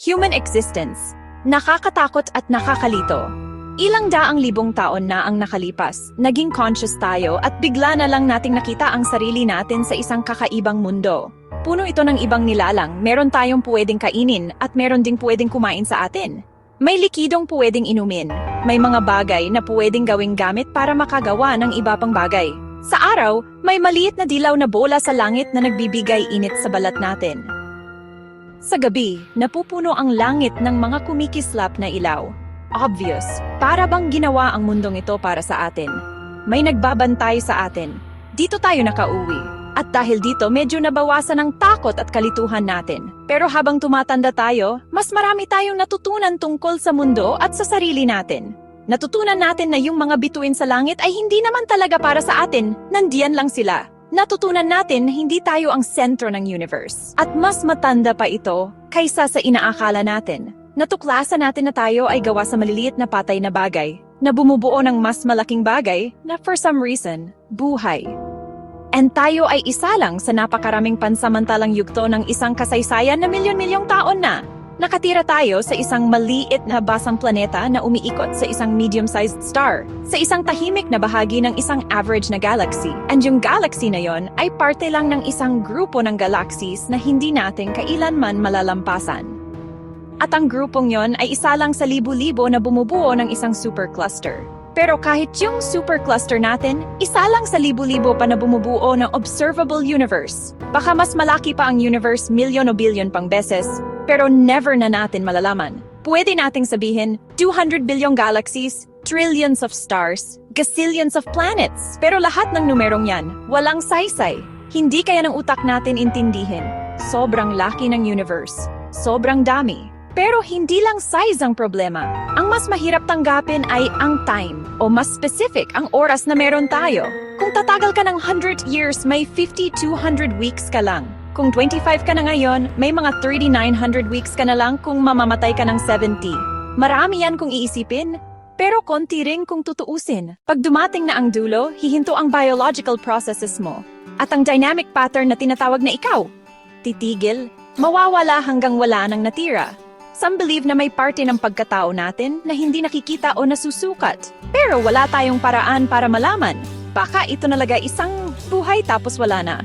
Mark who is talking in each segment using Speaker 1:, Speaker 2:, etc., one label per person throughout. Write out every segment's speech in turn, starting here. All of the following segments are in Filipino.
Speaker 1: Human existence. Nakakatakot at nakakalito. Ilang daang libong taon na ang nakalipas, naging conscious tayo at bigla na lang nating nakita ang sarili natin sa isang kakaibang mundo. Puno ito ng ibang nilalang, meron tayong pwedeng kainin at meron ding pwedeng kumain sa atin. May likidong pwedeng inumin. May mga bagay na pwedeng gawing gamit para makagawa ng iba pang bagay. Sa araw, may maliit na dilaw na bola sa langit na nagbibigay init sa balat natin. Sa gabi, napupuno ang langit ng mga kumikislap na ilaw. Obvious, para bang ginawa ang mundong ito para sa atin. May nagbabantay sa atin. Dito tayo nakauwi. At dahil dito, medyo nabawasan ang takot at kalituhan natin. Pero habang tumatanda tayo, mas marami tayong natutunan tungkol sa mundo at sa sarili natin. Natutunan natin na yung mga bituin sa langit ay hindi naman talaga para sa atin, nandiyan lang sila. Natutunan natin na hindi tayo ang sentro ng universe. At mas matanda pa ito kaysa sa inaakala natin. Natuklasan natin na tayo ay gawa sa maliliit na patay na bagay, na bumubuo ng mas malaking bagay na for some reason, buhay. And tayo ay isa lang sa napakaraming pansamantalang yugto ng isang kasaysayan na milyon-milyong taon na. Nakatira tayo sa isang maliit na basang planeta na umiikot sa isang medium-sized star, sa isang tahimik na bahagi ng isang average na galaxy. And yung galaxy na yon ay parte lang ng isang grupo ng galaxies na hindi natin kailanman malalampasan. At ang grupong yon ay isa lang sa libo-libo na bumubuo ng isang supercluster. Pero kahit yung supercluster natin, isa lang sa libo-libo pa na bumubuo ng observable universe. Baka mas malaki pa ang universe milyon o bilyon pang beses, pero never na natin malalaman. Pwede nating sabihin, 200 bilyong galaxies, trillions of stars, gazillions of planets. Pero lahat ng numerong yan, walang saysay. Hindi kaya ng utak natin intindihin. Sobrang laki ng universe. Sobrang dami. Pero hindi lang size ang problema. Ang mas mahirap tanggapin ay ang time, o mas specific ang oras na meron tayo. Kung tatagal ka ng 100 years, may 50-200 weeks ka lang. Kung 25 ka na ngayon, may mga 3,900 weeks ka na lang kung mamamatay ka ng 70. Marami yan kung iisipin, pero konti rin kung tutuusin. Pag dumating na ang dulo, hihinto ang biological processes mo. At ang dynamic pattern na tinatawag na ikaw, titigil, mawawala hanggang wala nang natira. Some believe na may parte ng pagkatao natin na hindi nakikita o nasusukat. Pero wala tayong paraan para malaman. Baka ito nalaga isang buhay tapos wala na.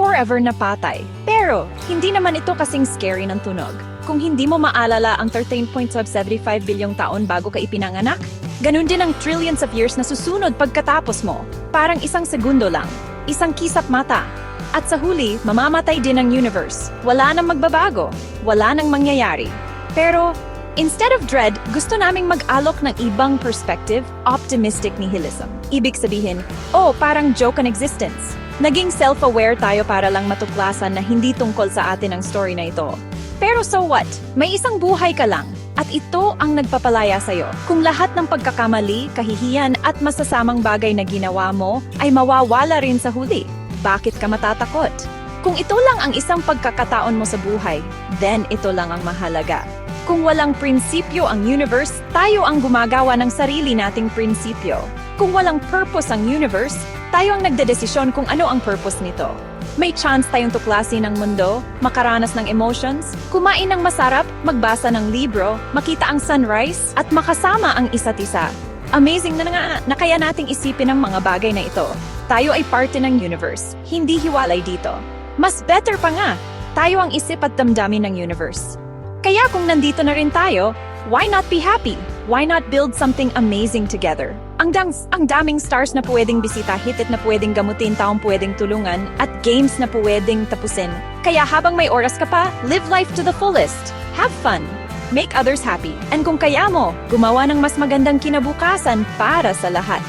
Speaker 1: Forever na patay. Pero, hindi naman ito kasing scary ng tunog. Kung hindi mo maalala ang 13.75 bilyong taon bago ka ipinanganak, ganun din ang trillions of years na susunod pagkatapos mo. Parang isang segundo lang. Isang kisap mata. At sa huli, mamamatay din ang universe. Wala nang magbabago. Wala nang mangyayari. Pero, instead of dread, gusto naming mag-alok ng ibang perspective, optimistic nihilism. Ibig sabihin, oh, parang joke on existence. Naging self-aware tayo para lang matuklasan na hindi tungkol sa atin ang story na ito. Pero so what? May isang buhay ka lang. At ito ang nagpapalaya sa'yo. Kung lahat ng pagkakamali, kahihiyan at masasamang bagay na ginawa mo ay mawawala rin sa huli, bakit ka matatakot? Kung ito lang ang isang pagkakataon mo sa buhay, then ito lang ang mahalaga. Kung walang prinsipyo ang universe, tayo ang gumagawa ng sarili nating prinsipyo. Kung walang purpose ang universe, tayo ang nagdedesisyon kung ano ang purpose nito. May chance tayong tuklasin ang mundo, makaranas ng emotions, kumain ng masarap, magbasa ng libro, makita ang sunrise, at makasama ang isa't isa. Amazing na nga na kaya nating isipin ang mga bagay na ito. Tayo ay parte ng universe, hindi hiwalay dito. Mas better pa nga, tayo ang isip at damdamin ng universe. Kaya kung nandito na rin tayo, why not be happy? Why not build something amazing together? Ang, dang, ang daming stars na pwedeng bisitahin at na pwedeng gamutin taong pwedeng tulungan at games na pwedeng tapusin. Kaya habang may oras ka pa, live life to the fullest. Have fun. Make others happy. And kung kaya mo, gumawa ng mas magandang kinabukasan para sa lahat.